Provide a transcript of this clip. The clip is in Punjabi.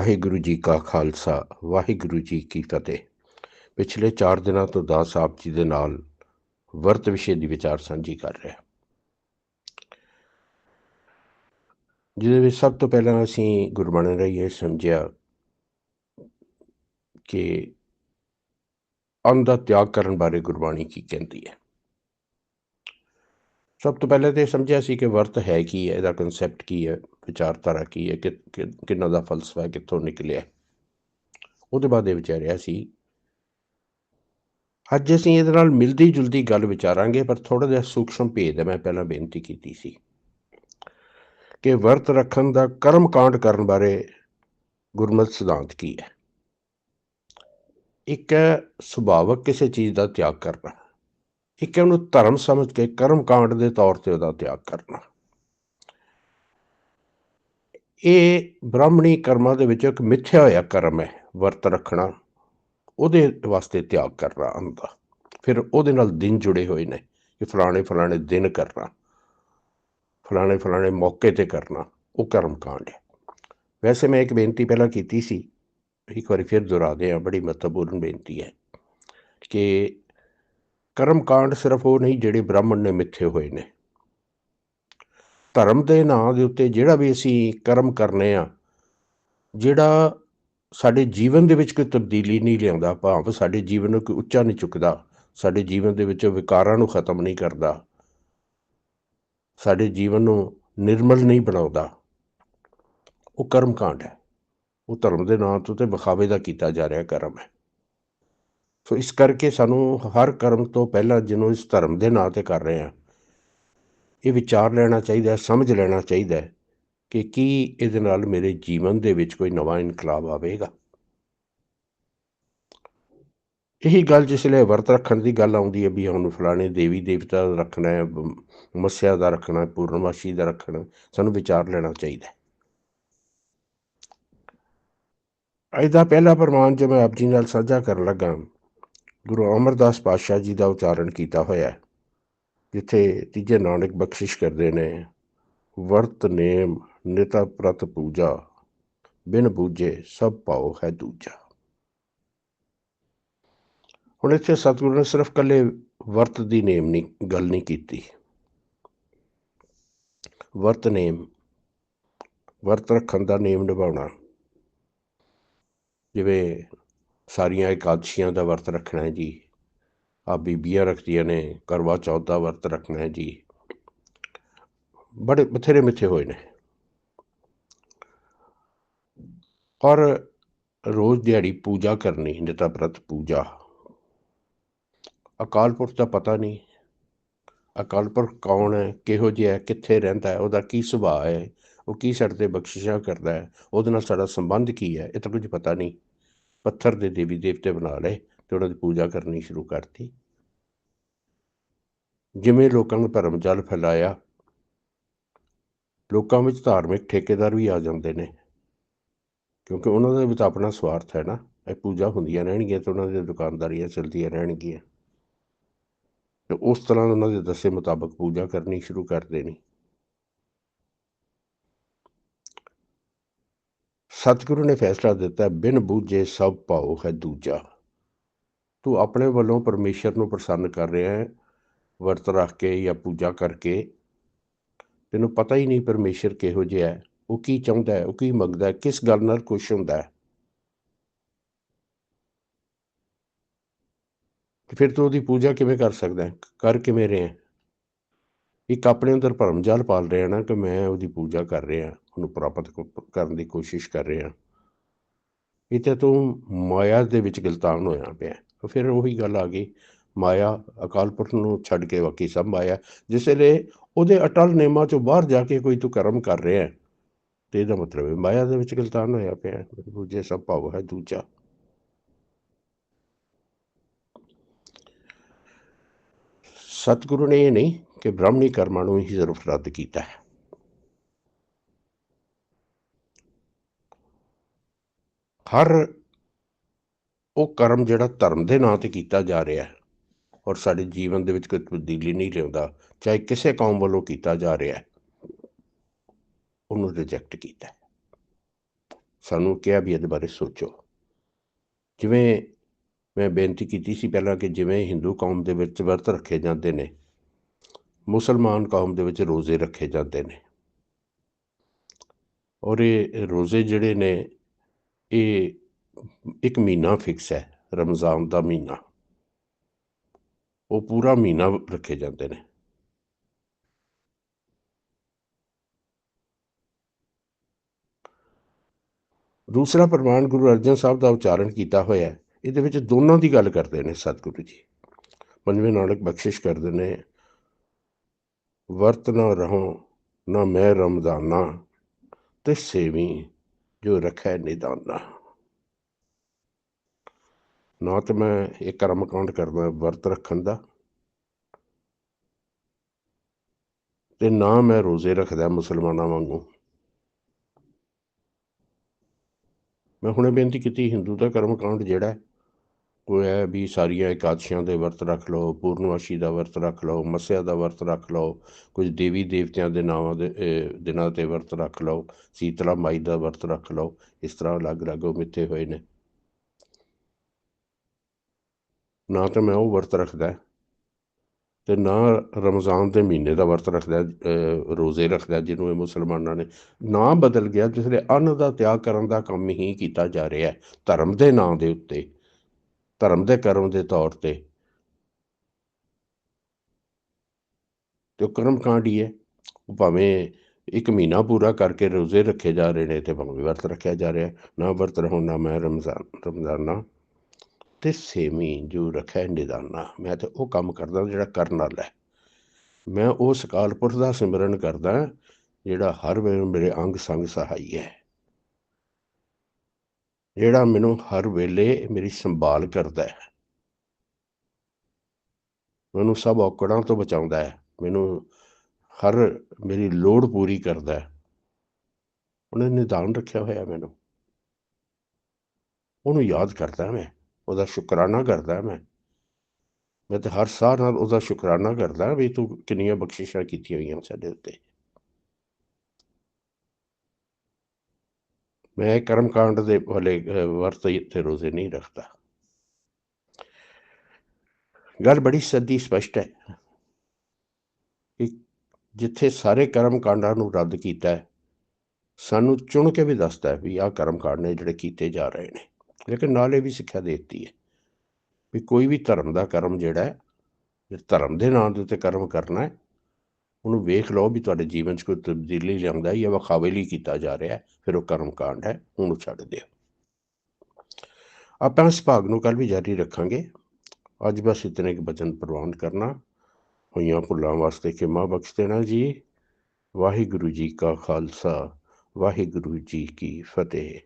ਵਾਹਿਗੁਰੂ ਜੀ ਕਾ ਖਾਲਸਾ, ਵਾਹਿਗੁਰੂ ਜੀ ਕੀ ਫਤਿਹ। ਪਿਛਲੇ 4 ਦਿਨਾਂ ਤੋਂ ਦਾਸ ਸਾਹਿਬ ਜੀ ਦੇ ਨਾਲ ਵਰਤ ਵਿਸ਼ੇ ਦੀ ਵਿਚਾਰ ਸਾਂਝੀ ਕਰ ਰਿਹਾ ਜਿਹਦੇ ਵਿੱਚ ਸਭ ਤੋਂ ਪਹਿਲਾਂ ਅਸੀਂ ਗੁਰਬਾਣੀ ਰਾਹੀਂ ਇਹ ਸਮਝਿਆ ਕਿ ਅੰਨ ਦਾ ਤਿਆਗ ਕਰਨ ਬਾਰੇ ਗੁਰਬਾਣੀ ਕੀ ਕਹਿੰਦੀ ਹੈ। ਸਭ ਤੋਂ ਪਹਿਲਾਂ ਤੇ ਸਮਝਿਆ ਸੀ ਕਿ ਵਰਤ ਹੈ ਕੀ ਹੈ, ਇਹਦਾ ਕਨਸੈਪਟ ਕੀ ਹੈ, ਵਿਚਾਰਧਾਰਾ ਕੀ ਹੈ, ਕਿ ਕਿੰਨਾ ਦਾ ਫਲਸਫਾ ਕਿੱਥੋਂ ਨਿਕਲਿਆ। ਉਹਦੇ ਬਾਅਦ ਇਹ ਵਿਚਾਰਿਆ ਸੀ, ਅੱਜ ਅਸੀਂ ਇਹਦੇ ਨਾਲ ਮਿਲਦੀ ਜੁਲਦੀ ਗੱਲ ਵਿਚਾਰਾਂਗੇ, ਪਰ ਥੋੜਾ ਜਿਹਾ ਸੂਖਸ਼ਮ ਭੇਦ ਹੈ, ਮੈਂ ਪਹਿਲਾਂ ਬੇਨਤੀ ਕੀਤੀ ਸੀ ਕਿ ਵਰਤ ਰੱਖਣ ਦਾ ਕਰਮ ਕਾਂਡ ਕਰਨ ਬਾਰੇ ਗੁਰਮਤਿ ਸਿਧਾਂਤ ਕੀ ਹੈ। ਇੱਕ ਹੈ ਸੁਭਾਵਕ ਕਿਸੇ ਚੀਜ਼ ਦਾ ਤਿਆਗ ਕਰਨਾ। ਇੱਕ ਹੈ ਉਹਨੂੰ ਧਰਮ ਸਮਝ ਕੇ ਕਰਮ ਕਾਂਡ ਦੇ ਤੌਰ ਤੇ ਉਹਦਾ ਤਿਆਗ ਕਰਨਾ। ਇਹ ਬ੍ਰਾਹਮਣੀ ਕਰਮਾਂ ਦੇ ਵਿੱਚ ਇੱਕ ਮਿੱਥਿਆ ਹੋਇਆ ਕਰਮ ਹੈ, ਵਰਤ ਰੱਖਣਾ। ਉਹਦੇ ਵਾਸਤੇ ਤਿਆਗ ਕਰਨਾ ਹੁੰਦਾ। ਫਿਰ ਉਹਦੇ ਨਾਲ ਦਿਨ ਜੁੜੇ ਹੋਏ ਨੇ ਕਿ ਫਲਾਣੇ ਫਲਾਣੇ ਦਿਨ ਕਰਨਾ, ਫਲਾਣੇ ਫਲਾਣੇ ਮੌਕੇ ਤੇ ਕਰਨਾ, ਉਹ ਕਰਮ ਕਾਂਡ ਹੈ। ਵੈਸੇ ਮੈਂ ਇੱਕ ਬੇਨਤੀ ਪਹਿਲਾਂ ਕੀਤੀ ਸੀ, ਇੱਕ ਵਾਰੀ ਫਿਰ ਦੁਹਰਾਦੇ ਆ ਬੜੀ ਮਹੱਤਵਪੂਰਨ ਬੇਨਤੀ ਹੈ ਕਿ ਕਰਮ ਕਾਂਡ ਸਿਰਫ ਉਹ ਨਹੀਂ, ਜਿਹੜੇ ਬ੍ਰਾਹਮਣ ਨੇ ਮਿੱਥੇ ਹੋਏ ਨੇ। ਧਰਮ ਦੇ ਨਾਂ ਦੇ ਉੱਤੇ ਜਿਹੜਾ ਵੀ ਅਸੀਂ ਕਰਮ ਕਰਨੇ ਆ, ਜਿਹੜਾ ਸਾਡੇ ਜੀਵਨ ਦੇ ਵਿੱਚ ਕੋਈ ਤਬਦੀਲੀ ਨਹੀਂ ਲਿਆਉਂਦਾ, ਭਾਵ ਸਾਡੇ ਜੀਵਨ ਨੂੰ ਕੋਈ ਉੱਚਾ ਨਹੀਂ ਚੁੱਕਦਾ, ਸਾਡੇ ਜੀਵਨ ਦੇ ਵਿੱਚ ਵਿਕਾਰਾਂ ਨੂੰ ਖਤਮ ਨਹੀਂ ਕਰਦਾ, ਸਾਡੇ ਜੀਵਨ ਨੂੰ ਨਿਰਮਲ ਨਹੀਂ ਬਣਾਉਂਦਾ, ਉਹ ਕਰਮ ਕਾਂਡ ਹੈ। ਉਹ ਧਰਮ ਦੇ ਨਾਂ ਤੋਂ ਤੇ ਵਿਖਾਵੇ ਦਾ ਕੀਤਾ ਜਾ ਰਿਹਾ ਕਰਮ ਹੈ। ਸੋ ਇਸ ਕਰਕੇ ਸਾਨੂੰ ਹਰ ਕਰਮ ਤੋਂ ਪਹਿਲਾਂ ਜਿਹਨੂੰ ਇਸ ਧਰਮ ਦੇ ਨਾਂ ਤੇ ਕਰ ਰਹੇ ਆ ਇਹ ਵਿਚਾਰ ਲੈਣਾ ਚਾਹੀਦਾ ਸਮਝ ਲੈਣਾ ਚਾਹੀਦਾ ਕਿ ਕੀ ਇਹਦੇ ਨਾਲ ਮੇਰੇ ਜੀਵਨ ਦੇ ਵਿੱਚ ਕੋਈ ਨਵਾਂ ਇਨਕਲਾਬ ਆਵੇਗਾ। ਇਹੀ ਗੱਲ ਜਿਸ ਲਈ ਵਰਤ ਰੱਖਣ ਦੀ ਗੱਲ ਆਉਂਦੀ ਹੈ ਵੀ ਹੁਣ ਫਲਾਣੇ ਦੇਵੀ ਦੇਵਤਾ ਦਾ ਰੱਖਣਾ ਹੈ, ਬ- ਮੱਸਿਆ ਦਾ ਰੱਖਣਾ ਹੈ, ਪੂਰਨਮਾਸ਼ੀ ਦਾ ਰੱਖਣਾ ਸਾਨੂੰ ਵਿਚਾਰ ਲੈਣਾ ਚਾਹੀਦਾ ਹੈ। ਅੱਜ ਪਹਿਲਾ ਪ੍ਰਮਾਣ ਜੋ ਮੈਂ ਆਪ ਜੀ ਨਾਲ ਸਾਂਝਾ ਕਰਨ ਲੱਗਾ ਗੁਰੂ ਅਮਰਦਾਸ ਪਾਤਸ਼ਾਹ ਜੀ ਦਾ ਉਚਾਰਨ ਕੀਤਾ ਹੋਇਆ ਹੈ, ਜਿੱਥੇ ਤੀਜੇ ਨਾਨਕ ਬਖਸ਼ਿਸ਼ ਕਰਦੇ ਨੇ, ਵਰਤ ਨੇਮ ਨਿਤਾ ਪ੍ਰਤ ਪੂਜਾ, ਬਿਨ ਬੂਝੇ ਸਭ ਪਾਉ ਹੈ ਦੂਜਾ। ਹੁਣ ਇੱਥੇ ਸਤਿਗੁਰੂ ਨੇ ਸਿਰਫ ਕੱਲੇ ਵਰਤ ਦੀ ਨੇਮ ਨਹੀਂ, ਗੱਲ ਨਹੀਂ ਕੀਤੀ। ਵਰਤ ਨੇਮ, ਵਰਤ ਰੱਖਣ ਦਾ ਨੇਮ ਨਿਭਾਉਣਾ, ਜਿਵੇਂ ਸਾਰੀਆਂ ਇਕਾਦਸ਼ੀਆਂ ਦਾ ਵਰਤ ਰੱਖਣਾ ਹੈ ਜੀ। ਆ ਬੀਬੀਆਂ ਰੱਖਦੀਆਂ ਨੇ, ਕਰਵਾ ਚੌਥ ਦਾ ਵਰਤ ਰੱਖਣਾ ਹੈ ਜੀ। ਬੜੇ ਬਥੇਰੇ ਮਿੱਥੇ ਹੋਏ ਨੇ। ਔਰ ਰੋਜ਼ ਦਿਹਾੜੀ ਪੂਜਾ ਕਰਨੀ, ਨਿਤਾ ਪ੍ਰਤ ਪੂਜਾ। ਅਕਾਲ ਪੁਰਖ ਦਾ ਪਤਾ ਨਹੀਂ, ਅਕਾਲ ਪੁਰਖ ਕੌਣ ਹੈ, ਕਿਹੋ ਜਿਹਾ ਹੈ, ਕਿੱਥੇ ਰਹਿੰਦਾ ਹੈ, ਉਹਦਾ ਕੀ ਸੁਭਾਅ ਹੈ, ਉਹ ਕੀ ਸਾਡੇ ਤੇ ਬਖਸ਼ਿਸ਼ਾਂ ਕਰਦਾ ਹੈ, ਉਹਦੇ ਨਾਲ ਸਾਡਾ ਸੰਬੰਧ ਕੀ ਹੈ, ਇਹ ਤਾਂ ਕੁਝ ਪਤਾ ਨਹੀਂ। ਪੱਥਰ ਦੇ ਦੇਵੀ ਦੇਵਤੇ ਬਣਾ ਲਏ ਤੇ ਉਹਨਾਂ ਦੀ ਪੂਜਾ ਕਰਨੀ ਸ਼ੁਰੂ ਕਰਤੀ। ਜਿਵੇਂ ਲੋਕਾਂ ਨੂੰ ਧਰਮ ਜਲ ਫੈਲਾਇਆ, ਲੋਕਾਂ ਵਿੱਚ ਧਾਰਮਿਕ ਠੇਕੇਦਾਰ ਵੀ ਆ ਜਾਂਦੇ ਨੇ, ਕਿਉਂਕਿ ਉਹਨਾਂ ਦਾ ਵੀ ਤਾਂ ਆਪਣਾ ਸਵਾਰਥ ਹੈ ਨਾ, ਇਹ ਪੂਜਾ ਹੁੰਦੀਆਂ ਰਹਿਣਗੀਆਂ ਤੇ ਉਹਨਾਂ ਦੀਆਂ ਦੁਕਾਨਦਾਰੀਆਂ ਚੱਲਦੀਆਂ ਰਹਿਣਗੀਆਂ। ਤੇ ਉਸ ਤਰ੍ਹਾਂ ਉਹਨਾਂ ਦੇ ਦੱਸੇ ਮੁਤਾਬਕ ਪੂਜਾ ਕਰਨੀ ਸ਼ੁਰੂ ਕਰ ਦੇਣੀ। ਸਤਿਗੁਰੂ ਨੇ ਫੈਸਲਾ ਦਿੱਤਾ, ਬਿਨ ਬੂਝੇ ਸਭ ਪਾਉ ਹੈ ਦੂਜਾ। ਤੂੰ ਆਪਣੇ ਵੱਲੋਂ ਪਰਮੇਸ਼ਰ ਨੂੰ ਪ੍ਰਸੰਨ ਕਰ ਰਿਹਾ ਹੈ, ਵਰਤ ਰੱਖ ਕੇ ਜਾਂ ਪੂਜਾ ਕਰਕੇ। ਤੈਨੂੰ ਪਤਾ ਹੀ ਨਹੀਂ ਪਰਮੇਸ਼ਰ ਕਿਹੋ ਜਿਹਾ ਹੈ, ਉਹ ਕੀ ਚਾਹੁੰਦਾ ਹੈ, ਉਹ ਕੀ ਮੰਗਦਾ ਹੈ, ਕਿਸ ਗੱਲ ਨਾਲ ਖੁਸ਼ ਹੁੰਦਾ ਹੈ। ਤੇ ਫਿਰ ਤੂੰ ਉਹਦੀ ਪੂਜਾ ਕਿਵੇਂ ਕਰ ਸਕਦਾ ਹੈ, ਕਰ ਕਿਵੇਂ ਰਿਹਾ ਇੱਕ ਆਪਣੇ ਅੰਦਰ ਭਰਮ ਜਾਲ ਪਾਲ ਰਿਹਾ ਨਾ ਕਿ ਮੈਂ ਉਹਦੀ ਪੂਜਾ ਕਰ ਰਿਹਾ। ਉਹਨੂੰ ਪ੍ਰਾਪਤ ਕਰਨ ਦੀ ਕੋਸ਼ਿਸ਼ ਕਰ ਰਿਹਾ ਇਹ ਤੇ ਤੂੰ ਮਾਇਆ ਦੇ ਵਿੱਚ ਗਲਤਾਨ ਹੋਇਆ ਪਿਆ। ਫਿਰ ਉਹੀ ਗੱਲ ਆ ਗਈ ਮਾਇਆ ਅਕਾਲ ਪੁਰਖ ਨੂੰ ਛੱਡ ਕੇ ਬਾਕੀ ਸਭ ਮਾਇਆ ਜਿਸ ਲਈ ਉਹਦੇ ਅਟਲ ਨੇਮਾਂ ਚੋਂ ਬਾਹਰ ਜਾ ਕੇ ਕੋਈ ਤੂੰ ਕਰਮ ਕਰ ਰਿਹਾ ਹੈ, ਤੇ ਇਹਦਾ ਮਤਲਬ ਹੈ ਮਾਇਆ ਦੇ ਵਿੱਚ ਗਲਤਾਨ ਹੋਇਆ ਪਿਆ ਦੂਜੇ ਸਭ ਭਾਵ ਹੈ ਦੂਜਾ। ਸਤਿਗੁਰੂ ਨੇ ਇਹ ਨਹੀਂ ਕਿ ਬ੍ਰਾਹਮਣੀ ਕਰਮਾਂ ਨੂੰ ਹੀ ਸਿਰਫ ਰੱਦ ਕੀਤਾ ਹੈ। ਹਰ ਉਹ ਕਰਮ ਜਿਹੜਾ ਧਰਮ ਦੇ ਨਾਂ ਤੇ ਕੀਤਾ ਜਾ ਰਿਹਾ ਹੈ ਔਰ ਸਾਡੇ ਜੀਵਨ ਦੇ ਵਿੱਚ ਕੋਈ ਤਬਦੀਲੀ ਨਹੀਂ ਲਿਆਉਂਦਾ, ਚਾਹੇ ਕਿਸੇ ਕੌਮ ਵੱਲੋਂ ਕੀਤਾ ਜਾ ਰਿਹਾ ਹੈ, ਉਹਨੂੰ ਰਿਜੈਕਟ ਕੀਤਾ ਸਾਨੂੰ ਕਿਹਾ ਵੀ ਇਹਦੇ ਬਾਰੇ ਸੋਚੋ। ਜਿਵੇਂ ਮੈਂ ਬੇਨਤੀ ਕੀਤੀ ਸੀ ਪਹਿਲਾਂ ਕਿ ਜਿਵੇਂ ਹਿੰਦੂ ਕੌਮ ਦੇ ਵਿੱਚ ਵਰਤ ਰੱਖੇ ਜਾਂਦੇ ਨੇ, ਮੁਸਲਮਾਨ ਕੌਮ ਦੇ ਵਿੱਚ ਰੋਜ਼ੇ ਰੱਖੇ ਜਾਂਦੇ ਨੇ। ਔਰ ਇਹ ਰੋਜ਼ੇ ਜਿਹੜੇ ਨੇ ਇਹ ਇੱਕ ਮਹੀਨਾ ਫਿਕਸ ਹੈ, ਰਮਜ਼ਾਨ ਦਾ ਮਹੀਨਾ। ਉਹ ਪੂਰਾ ਮਹੀਨਾ ਰੱਖੇ ਜਾਂਦੇ ਨੇ। ਦੂਸਰਾ ਪ੍ਰਮਾਣ ਗੁਰੂ ਅਰਜਨ ਸਾਹਿਬ ਦਾ ਉਚਾਰਨ ਕੀਤਾ ਹੋਇਆ ਹੈ। ਇਹਦੇ ਵਿੱਚ ਦੋਨਾਂ ਦੀ ਗੱਲ ਕਰਦੇ ਨੇ ਸਤਿਗੁਰੂ ਜੀ। ਪੰਜਵੇਂ ਨਾਨਕ ਬਖਸ਼ਿਸ਼ ਕਰਦੇ ਨੇ, ਵਰਤ ਨਾ ਰਹੋ, ਨਾ ਮੈਂ ਰਮਜ਼ਾਨਾ, ਤੇ ਸੇਵੀ ਜੋ ਰੱਖੈ ਨਿਦਾਨਾ ਨਾ। ਤਾਂ ਮੈਂ ਇਹ ਕਰਮ ਕਾਂਡ ਕਰਦਾ, ਵਰਤ ਰੱਖਣ ਦਾ। ਤੇ ਨਾ ਮੈਂ ਰੋਜ਼ੇ ਰੱਖਦਾ ਮੁਸਲਮਾਨਾਂ ਵਾਂਗੂ। ਮੈਂ ਹੁਣੇ ਬੇਨਤੀ ਕੀਤੀ, ਹਿੰਦੂ ਦਾ ਕਰਮ ਕਾਂਡ ਜਿਹੜਾ ਉਹ ਹੈ ਵੀ ਸਾਰੀਆਂ ਇਕਾਦਸ਼ੀਆਂ ਦੇ ਵਰਤ ਰੱਖ ਲਓ ਪੂਰਨਮਾਸ਼ੀ ਦਾ ਵਰਤ ਰੱਖ ਲਓ ਮੱਸਿਆ ਦਾ ਵਰਤ ਰੱਖ ਲਓ ਕੁਝ ਦੇਵੀ ਦੇਵਤਿਆਂ ਦੇ ਨਾਵਾਂ ਦੇ ਅਹ, ਦਿਨਾਂ ਤੇ ਵਰਤ ਰੱਖ ਲਓ ਸੀਤਲਾ ਮਾਈ ਦਾ ਵਰਤ ਰੱਖ ਲਓ ਇਸ ਤਰ੍ਹਾਂ ਅਲੱਗ-ਅਲੱਗ ਉਹ ਮਿੱਥੇ ਹੋਏ ਨੇ। ਨਾ ਤਾਂ ਮੈਂ ਉਹ ਵਰਤ ਰੱਖਦਾ ਤੇ ਨਾ ਰਮਜ਼ਾਨ ਦੇ ਮਹੀਨੇ ਦਾ ਵਰਤ ਰੱਖਦਾ ਅਹ, ਰੋਜ਼ੇ ਰੱਖਦਾ ਜਿਹਨੂੰ ਇਹ ਮੁਸਲਮਾਨਾਂ ਨੇ। ਨਾ ਬਦਲ ਗਿਆ ਜਿਸ ਅੰਨ ਦਾ ਤਿਆਗ ਕਰਨ ਦਾ ਕੰਮ ਹੀ ਕੀਤਾ ਜਾ ਰਿਹਾ ਹੈ ਧਰਮ ਦੇ ਨਾਂ ਦੇ ਉੱਤੇ। ਧਰਮ ਦੇ ਕਰਮ ਦੇ ਤੌਰ ਤੇ। ਤੇ ਉਹ ਕਰਮ ਕਾਂਡ ਹੀ ਹੈ। ਉਹ ਭਾਵੇਂ ਇੱਕ ਮਹੀਨਾ ਪੂਰਾ ਕਰਕੇ ਰੋਜ਼ੇ ਰੱਖੇ ਜਾ ਰਹੇ ਨੇ ਤੇ ਭਾਵੇਂ ਵਰਤ ਰੱਖਿਆ ਜਾ ਰਿਹਾ। ਨਾ ਵਰਤ ਰਹੋ, ਨਾ ਮੈਂ ਰਮਜ਼ਾਨ, ਰਮਜ਼ਾਨਾ। ਤੇ ਸੇਮੀ ਜੋ ਰੱਖਿਆ ਨਿਦਾਨਾ। ਮੈਂ ਤੇ ਉਹ ਕੰਮ ਕਰਦਾ ਜਿਹੜਾ ਕਰਨ ਵਾਲਾ ਹੈ। ਮੈਂ ਉਹ ਅਕਾਲ ਪੁਰਖ ਦਾ ਸਿਮਰਨ ਕਰਦਾ ਜਿਹੜਾ ਹਰ ਵੇਲੇ ਮੇਰੇ ਅੰਗ ਸੰਗ ਸਹਾਈ ਹੈ। ਜਿਹੜਾ ਮੈਨੂੰ ਹਰ ਵੇਲੇ ਮੇਰੀ ਸੰਭਾਲ ਕਰਦਾ ਹੈ। ਮੈਨੂੰ ਸਭ ਔਕੜਾਂ ਤੋਂ ਬਚਾਉਂਦਾ ਹੈ। ਮੈਨੂੰ ਹਰ ਮੇਰੀ ਲੋੜ ਪੂਰੀ ਕਰਦਾ ਹੈ। ਉਹਨੇ ਨਿਦਾਨ ਰੱਖਿਆ ਹੋਇਆ ਮੈਨੂੰ। ਉਹਨੂੰ ਯਾਦ ਕਰਦਾ ਮੈਂ। ਉਹਦਾ ਸ਼ੁਕਰਾਨਾ ਕਰਦਾ ਮੈਂ। ਮੈਂ ਤੇ ਹਰ ਸਾਹ ਨਾਲ ਉਹਦਾ ਸ਼ੁਕਰਾਨਾ ਕਰਦਾ ਵੀ ਤੂੰ ਕਿੰਨੀਆਂ ਬਖਸ਼ਿਸ਼ਾਂ ਕੀਤੀਆਂ ਹੋਈਆਂ ਸਾਡੇ ਉੱਤੇ। ਮੈਂ ਕਰਮ ਕਾਂਡ ਦੇ ਵਾਲੇ ਅਹ, ਵਰਤ ਤੇ ਰੋਜ਼ੇ ਨਹੀਂ ਰੱਖਦਾ। ਗੱਲ ਬੜੀ ਸੱਦੀ ਸਪਸ਼ਟ ਹੈ ਕਿ ਜਿੱਥੇ ਸਾਰੇ ਕਰਮ ਕਾਂਡਾਂ ਨੂੰ ਰੱਦ ਕੀਤਾ ਹੈ ਸਾਨੂੰ ਚੁਣ ਕੇ ਵੀ ਦੱਸਦਾ ਹੈ ਵੀ ਆਹ ਕਰਮ ਕਾਂਡ ਨੇ ਜਿਹੜੇ ਕੀਤੇ ਜਾ ਰਹੇ ਨੇ। ਲੇਕਿਨ ਨਾਲ ਇਹ ਵੀ ਸਿੱਖਿਆ ਦੇ ਦਿੱਤੀ ਹੈ ਵੀ ਕੋਈ ਵੀ ਧਰਮ ਦਾ ਕਰਮ ਜਿਹੜਾ ਹੈ ਧਰਮ ਦੇ ਨਾਂ ਦੇ ਉੱਤੇ ਕਰਮ ਕਰਨਾ ਹੈ ਉਹਨੂੰ ਵੇਖ ਲਓ ਵੀ ਤੁਹਾਡੇ ਜੀਵਨ 'ਚ ਕੋਈ ਤਬਦੀਲੀ ਲਿਆਉਂਦਾ ਜਾਂ ਵਿਖਾਵੇ ਲਈ ਕੀਤਾ ਜਾ ਰਿਹਾ, ਫਿਰ ਉਹ ਕਰਮ ਕਾਂਡ ਹੈ, ਉਹਨੂੰ ਛੱਡ ਦਿਓ। ਆਪਾਂ ਇਸ ਭਾਗ ਨੂੰ ਕੱਲ ਵੀ ਜਾਰੀ ਰੱਖਾਂਗੇ। ਅੱਜ ਬਸ ਇਤਨੇ ਕੁ ਬਚਨ ਪ੍ਰਵਾਨ ਕਰਨਾ। ਹੋਈਆਂ ਭੁੱਲਾਂ ਵਾਸਤੇ ਖਿਮਾ ਬਖਸ਼ ਦੇਣਾ ਜੀ। ਵਾਹਿਗੁਰੂ ਜੀ ਕਾ ਖਾਲਸਾ, ਵਾਹਿਗੁਰੂ ਜੀ ਕੀ ਫਤਿਹ।